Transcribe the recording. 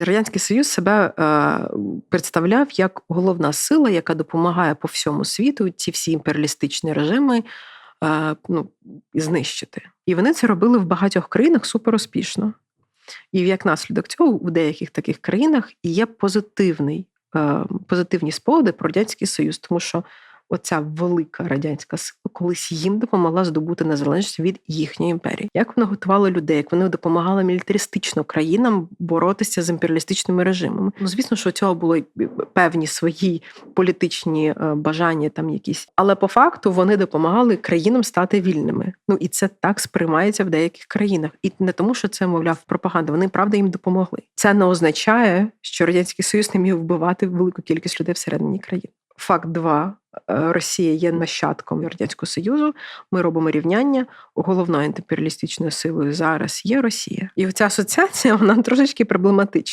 Радянський Союз себе е, представляв як головна сила, яка допомагає по всьому світу ці всі імперіалістичні режими е, ну, знищити. І вони це робили в багатьох країнах супер успішно. І як наслідок цього у деяких таких країнах є позитивний, е, позитивні спогади про радянський союз, тому що оця велика радянська сила колись їм допомогла здобути незалежність від їхньої імперії. Як вона готувала людей, як вони допомагали мілітаристично країнам боротися з імперіалістичними режимами? Ну звісно, що у цього були певні свої політичні е, бажання, там якісь, але по факту вони допомагали країнам стати вільними. Ну і це так сприймається в деяких країнах, і не тому, що це мовляв пропаганда. Вони правда їм допомогли. Це не означає, що радянський союз не міг вбивати велику кількість людей всередині країни. Факт 2. Росія є нащадком радянського союзу. Ми робимо рівняння. Головною антиперіалістичною силою зараз є Росія, і ця асоціація вона трошечки проблематична.